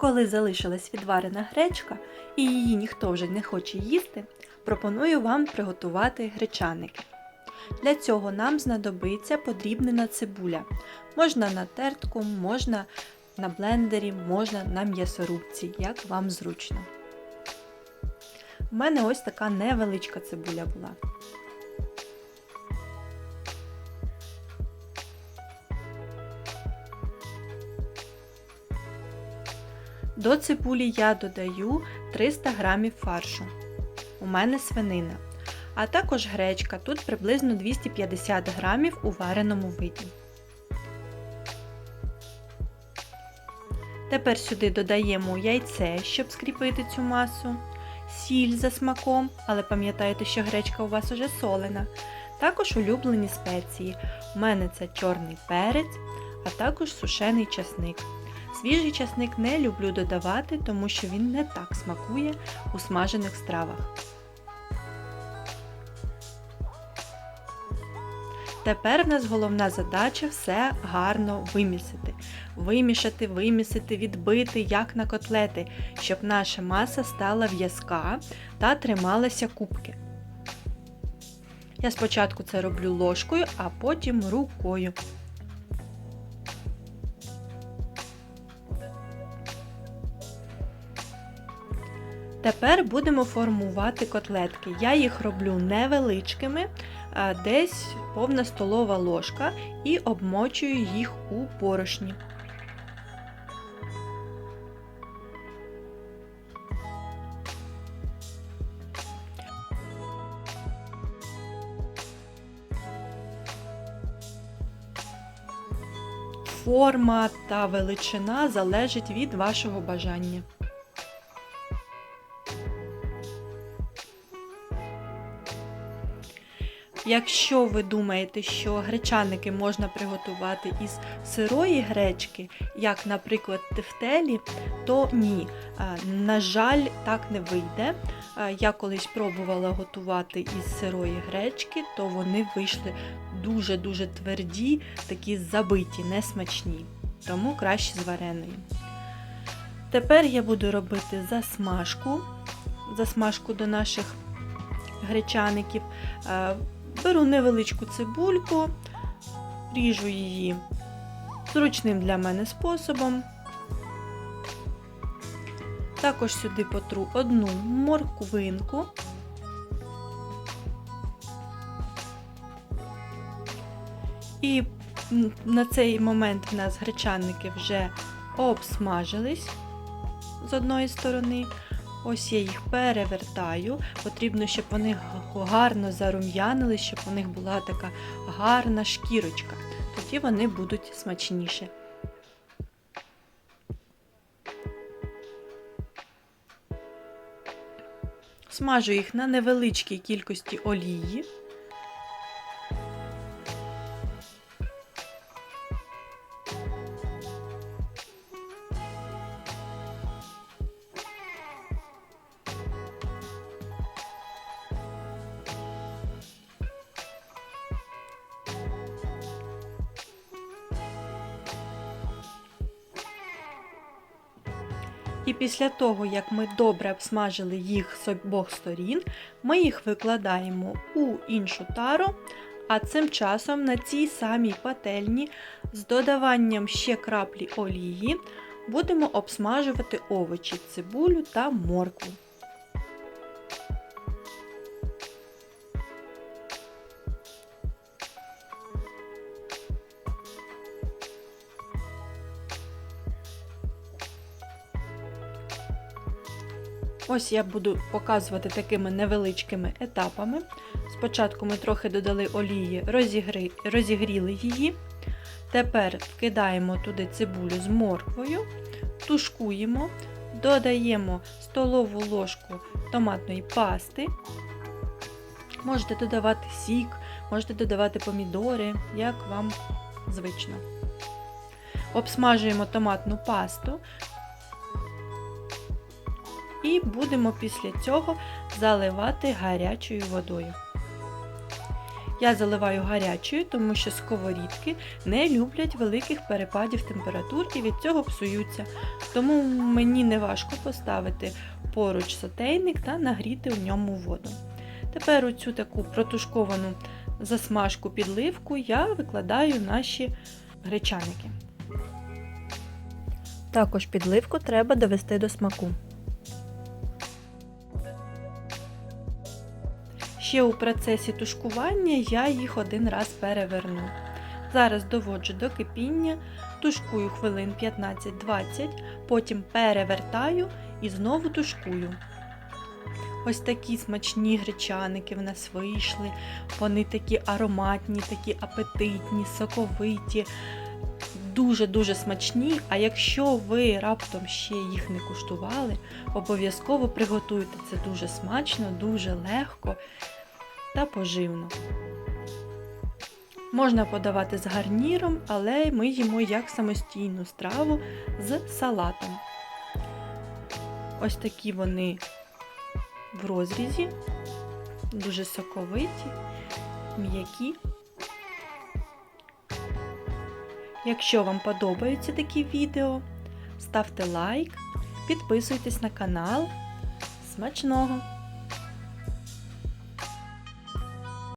Коли залишилась відварена гречка і її ніхто вже не хоче їсти, пропоную вам приготувати гречаники. Для цього нам знадобиться подрібнена цибуля. Можна на тертку, можна на блендері, можна на м'ясорубці, як вам зручно. У мене ось така невеличка цибуля була. До цибулі я додаю 300 г фаршу. У мене свинина. А також гречка, тут приблизно 250 г у вареному виді. Тепер сюди додаємо яйце, щоб скріпити цю масу, сіль за смаком, але пам'ятайте, що гречка у вас уже солена. Також улюблені спеції. У мене це чорний перець, а також сушений часник. Свіжий часник не люблю додавати, тому що він не так смакує у смажених стравах. Тепер в нас головна задача все гарно вимісити. Вимішати, вимісити, відбити, як на котлети, щоб наша маса стала в'язка та трималася кубки. Я спочатку це роблю ложкою, а потім рукою. Тепер будемо формувати котлетки. Я їх роблю невеличкими, десь повна столова ложка, і обмочую їх у порошні. Форма та величина залежить від вашого бажання. Якщо ви думаєте, що гречаники можна приготувати із сирої гречки, як, наприклад, тефтелі, то ні. На жаль, так не вийде. Я колись пробувала готувати із сирої гречки, то вони вийшли дуже-дуже тверді, такі забиті, несмачні. Тому краще з вареної. Тепер я буду робити засмажку, засмажку до наших гречаників. Беру невеличку цибульку, ріжу її зручним для мене способом. Також сюди потру одну морквинку. І на цей момент в нас гречанники вже обсмажились з одної сторони. Ось я їх перевертаю. Потрібно, щоб вони гарно зарум'янили, щоб у них була така гарна шкірочка. Тоді вони будуть смачніші. Смажу їх на невеличкій кількості олії. І після того, як ми добре обсмажили їх з обох сторін, ми їх викладаємо у іншу тару, а цим часом на цій самій пательні з додаванням ще краплі олії будемо обсмажувати овочі, цибулю та моркву. Ось я буду показувати такими невеличкими етапами. Спочатку ми трохи додали олії, розігрі... розігріли її. Тепер вкидаємо туди цибулю з морквою, тушкуємо, додаємо столову ложку томатної пасти. Можете додавати сік, можете додавати помідори, як вам звично. Обсмажуємо томатну пасту, і будемо після цього заливати гарячою водою. Я заливаю гарячою, тому що сковорідки не люблять великих перепадів температур і від цього псуються. Тому мені не важко поставити поруч сотейник та нагріти в ньому воду. Тепер у цю таку протушковану засмажку підливку я викладаю наші гречаники. Також підливку треба довести до смаку. Ще у процесі тушкування я їх один раз переверну. Зараз доводжу до кипіння, тушкую хвилин 15-20, потім перевертаю і знову тушкую. Ось такі смачні гречаники в нас вийшли. Вони такі ароматні, такі апетитні, соковиті, дуже-дуже смачні. А якщо ви раптом ще їх не куштували, обов'язково приготуйте це дуже смачно, дуже легко та поживно. Можна подавати з гарніром, але ми їмо як самостійну страву з салатом. Ось такі вони в розрізі, дуже соковиті, м'які. Якщо вам подобаються такі відео, ставте лайк, підписуйтесь на канал. Смачного!